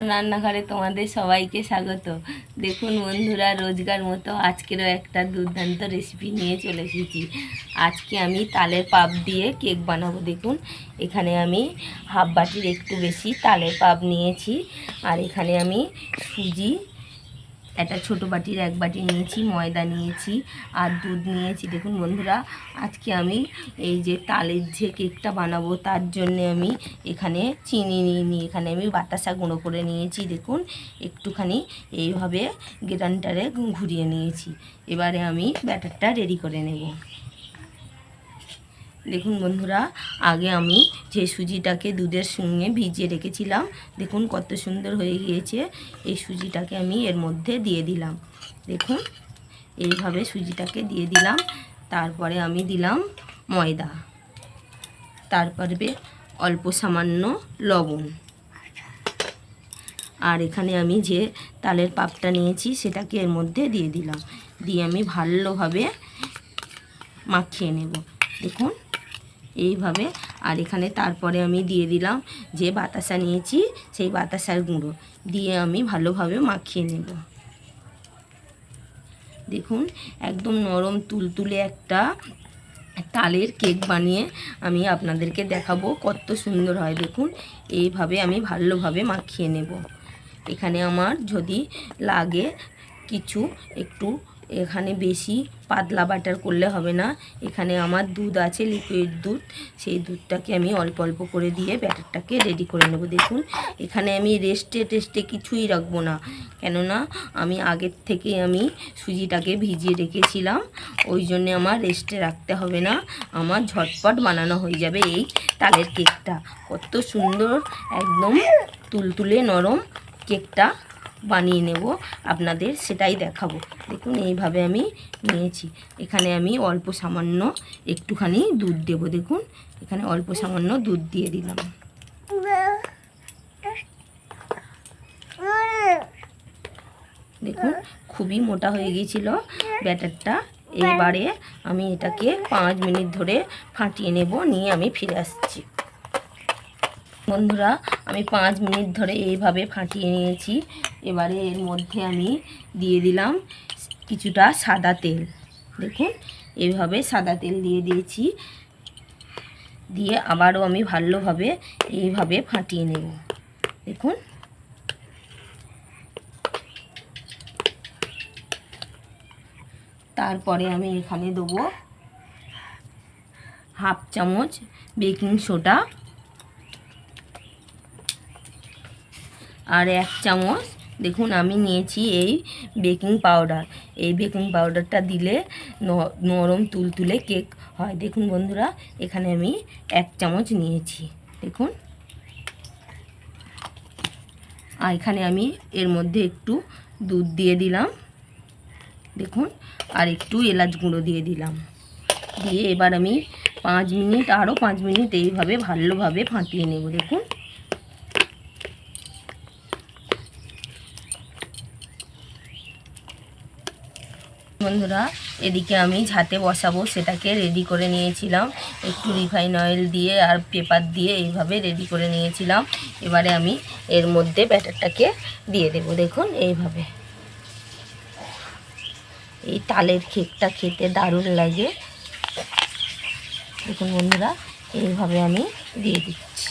রান্নাঘরে তোমাদের সবাইকে স্বাগত। দেখুন বন্ধুরা, রোজগার মতো আজকেরও একটা দুর্দান্ত রেসিপি নিয়ে চলে এসেছি। আজকে আমি তালের পাপ দিয়ে কেক বানাবো, দেখুন। এখানে আমি হাফ বাটির একটু বেশি তালের পাপ নিয়েছি। আর এখানে আমি সুজি একটা ছোট বাটির এক বাটি নিয়েছি, ময়দা নিয়েছি আর দুধ নিয়েছি। দেখুন বন্ধুরা, আজকে আমি এই যে তালের যে কেকটা বানাবো, তার জন্য আমি এখানে চিনি নিয়ে এখানে আমি বাতাসা গুঁড়ো করে নিয়েছি, দেখুন। একটুখানি এইভাবে গ্রাইন্ডারে ঘুরিয়ে নিয়েছি। এবারে আমি ব্যাটারটা রেডি করে নেব। দেখুন বন্ধুরা, আগে আমি যে সুজিটাকে দুধের সঙ্গে ভিজিয়ে রেখেছিলাম, দেখুন কত সুন্দর হয়ে গিয়েছে, এই সুজিটাকে আমি এর মধ্যে দিয়ে দিলাম। দেখুন, এইভাবে সুজিটাকে দিয়ে দিলাম, তারপরে আমি দিলাম ময়দা। তারপরে অল্প সামান্য লবণ। আর এখানে আমি যে তালের পাপটা নিয়েছি, সেটাকে এর মধ্যে দিয়ে দিলাম। দিয়ে আমি ভালোভাবে মাখিয়ে নেব। দেখুন এইভাবে। আর এখানে তারপরে আমি দিয়ে দিলাম যে বাতাসা নিয়েছি, সেই বাতাসার গুঁড়ো। দিয়ে আমি ভালোভাবে মাখিয়ে নেব। দেখুন, একদম নরম তুলতুলে একটা তালের কেক বানিয়ে আমি আপনাদেরকে দেখাবো কত সুন্দর হয়। দেখুন, এইভাবে আমি ভালোভাবে মাখিয়ে নেব। এখানে আমার যদি লাগে কিছু একটু এখানে বেশি পাতলা বাটার করলে হবে না। এখানে আমার দুধ আছে লিকুইড দুধ। সেই দুধটাকে আমি অল্প অল্প করে দিয়ে ব্যাটারটাকে রেডি করে নেব। দেখুন, এখানে আমি রেস্টে টেস্টে কিছুই রাখব না। কেননা, আমি আগের থেকে আমি সুজিটাকে ভিজিয়ে রেখেছিলাম। ওই জন্যে আমার রেস্টে রাখতে হবে না। আমার ঝটপট বানানো হয়ে যাবে এই তালের কেকটা। কত সুন্দর, একদম তুলতুলে নরম কেকটা। বানিয়ে নেব আপনাদের, সেটাই দেখাবো। দেখুন, এইভাবে আমি নিয়েছি। এখানে আমি অল্প সামান্য একটুখানি দুধ দেব, দেখুন। এখানে অল্প সামান্য দুধ দিয়ে দিলাম। দেখুন, খুবই মোটা হয়ে গিয়েছিল ব্যাটারটা। এবারে আমি এটাকে পাঁচ মিনিট ধরে ফাটিয়ে নেব, নিয়ে আমি ফিরে আসছি। বন্ধুরা, আমি পাঁচ মিনিট ধরে এইভাবে ফাটিয়ে নিয়েছি। এবারে এর মধ্যে আমি দিয়ে দিলাম কিছুটা সাদা তেল। দেখুন, এইভাবে সাদা তেল দিয়ে দিয়েছি। দিয়ে আবারও আমি ভালোভাবে এইভাবে ফাটিয়ে নেব। দেখুন। তারপরে আমি এখানে দেবো হাফ চামচ বেকিং সোডা। আর এক চামচ, দেখুন আমি নিয়েছি এই বেকিং পাউডার। এই বেকিং পাউডারটা দিলে নরম তুলতুলে কেক হয়। দেখুন বন্ধুরা, এখানে আমি এক চামচ নিয়েছি। দেখুন। আর এখানে আমি এর মধ্যে একটু দুধ দিয়ে দিলাম। দেখুন, আর একটু এলাচ গুঁড়ো দিয়ে দিলাম। দিয়ে এবার আমি পাঁচ মিনিট, আরও পাঁচ মিনিট এইভাবে ভালোভাবে ফাটিয়ে নেব। দেখুন। বন্ধুরা, এদিকে আমি ঝাতে বসাবো, সেটাকে রেডি করে নিয়েছিলাম। একটু রিফাইন অয়েল দিয়ে আর পেপার দিয়ে এইভাবে রেডি করে নিয়েছিলাম। এবারে আমি এর মধ্যে ব্যাটারটাকে দিয়ে দেব, দেখুন এইভাবে। এই তালের কেকটা খেতে দারুণ লাগে। দেখুন বন্ধুরা, এইভাবে আমি দিয়ে দিচ্ছি।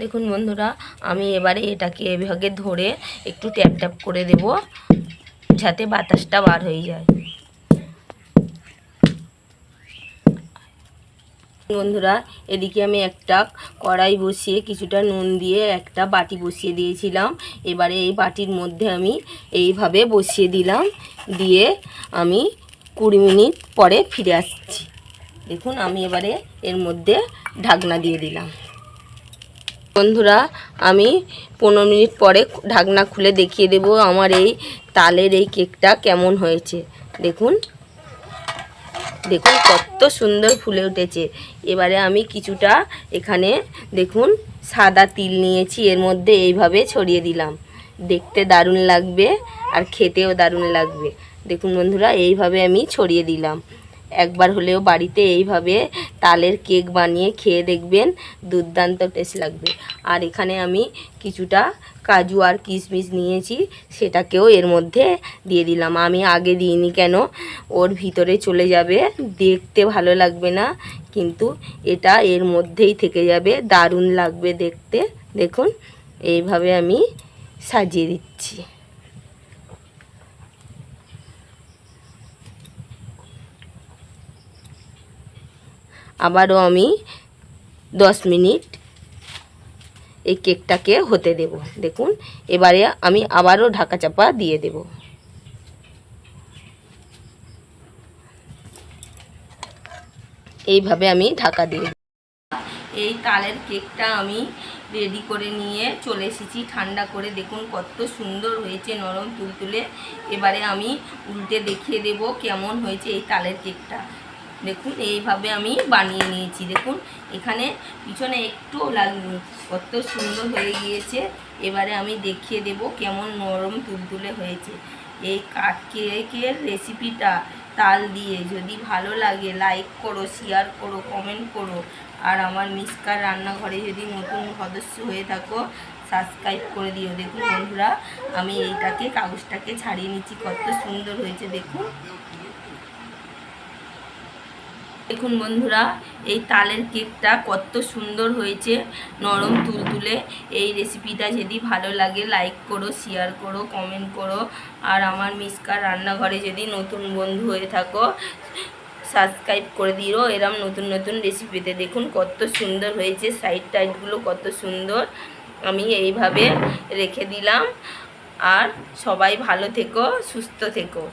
দেখুন বন্ধুরা, আমি এবারে এটাকে এভাবে ধরে একটু ট্যাপ ট্যাপ করে দেব, যাতে বাতাসটা বার হয়ে যায়। বন্ধুরা, এদিকে আমি একটা কড়াই বসিয়ে কিছুটা নুন দিয়ে একটা বাটি বসিয়ে দিয়েছিলাম। এবারে এই বাটির মধ্যে আমি এইভাবে বসিয়ে দিলাম, দিয়ে আমি কুড়ি মিনিট পরে ফিরে আসছি। দেখুন, আমি এবারে এর মধ্যে ঢাকনা দিয়ে দিলাম। বন্ধুরা, আমি পনেরো মিনিট পরে ঢাকনা খুলে দেখিয়ে দেব আমার এই তালের এই কেকটা কেমন হয়েছে। দেখুন। দেখুন কত সুন্দর ফুলে উঠেছে। এবারে আমি কিছুটা এখানে, দেখুন, সাদা তিল নিয়েছি, এর মধ্যে এইভাবে ছড়িয়ে দিলাম। দেখতে দারুণ লাগবে আর খেতেও দারুণ লাগবে। দেখুন বন্ধুরা, এইভাবে আমি ছড়িয়ে দিলাম। একবার হলেও বাড়িতে এইভাবে তালের কেক বানিয়ে খেয়ে দেখবেন, দুর্দান্ত টেস্ট লাগবে। আর এখানে আমি কিছুটা কাজু আর কিশমিশ নিয়েছি, সেটাকেও এর মধ্যে দিয়ে দিলাম। আমি আগে দিইনি কেন, ওর ভিতরে চলে যাবে, দেখতে ভালো লাগবে না, কিন্তু এটা এর মধ্যেই থেকে যাবে, দারুণ লাগবে দেখতে। দেখুন, এইভাবে আমি সাজিয়ে দিচ্ছি। আবারও আমি দশ মিনিট এই কেকটাকে হতে দেব। দেখুন, এবারে আমি আবারও ঢাকা চাপা দিয়ে দেব। এইভাবে আমি ঢাকা দিয়ে এই তালের কেকটা আমি রেডি করে নিয়ে চলে এসেছি, ঠান্ডা করে। দেখুন, কত সুন্দর হয়েছে, নরম তুলতুলে। এবারে আমি উল্টে দেখিয়ে দেব কেমন হয়েছে এই তালের কেকটা। দেখুন, এইভাবে আমি বানিয়ে নিয়েছি। দেখুন, এখানে পিছনে একটুও লাগনি কত সুন্দর হয়ে গিয়েছে। এবারে আমি দেখিয়ে দেব কেমন নরম তুলতুলে হয়েছে। এই কাঠ কেকের রেসিপিটা তাল দিয়ে যদি ভালো লাগে, লাইক করো, শেয়ার করো, কমেন্ট করো। আর আমার মিসকার রান্নাঘরে যদি নতুন সদস্য হয়ে থাকো, সাবস্ক্রাইব করে দিও। দেখুন বন্ধুরা, আমি এইটাকে, কাগজটাকে ছাড়িয়ে নিচ্ছি। কত সুন্দর হয়েছে, দেখুন। দেখুন বন্ধুরা, এই তালের কেকটা কত সুন্দর হয়েছে। নরম তুলতুলে এই রেসিপিটা যদি ভালো লাগে লাইক করো শেয়ার করো কমেন্ট করো। আর আমার মিসকার রান্নাঘরে যদি নতুন বন্ধু হয়ে থাকো সাবস্ক্রাইব করে দিও এরম নতুন নতুন রেসিপিতে দেখুন কত সুন্দর হয়েছে সাইড টাইডগুলো কত সুন্দর। আমি এইভাবে রেখে দিলাম। আর সবাই ভালো থেকো, সুস্থ থেকো।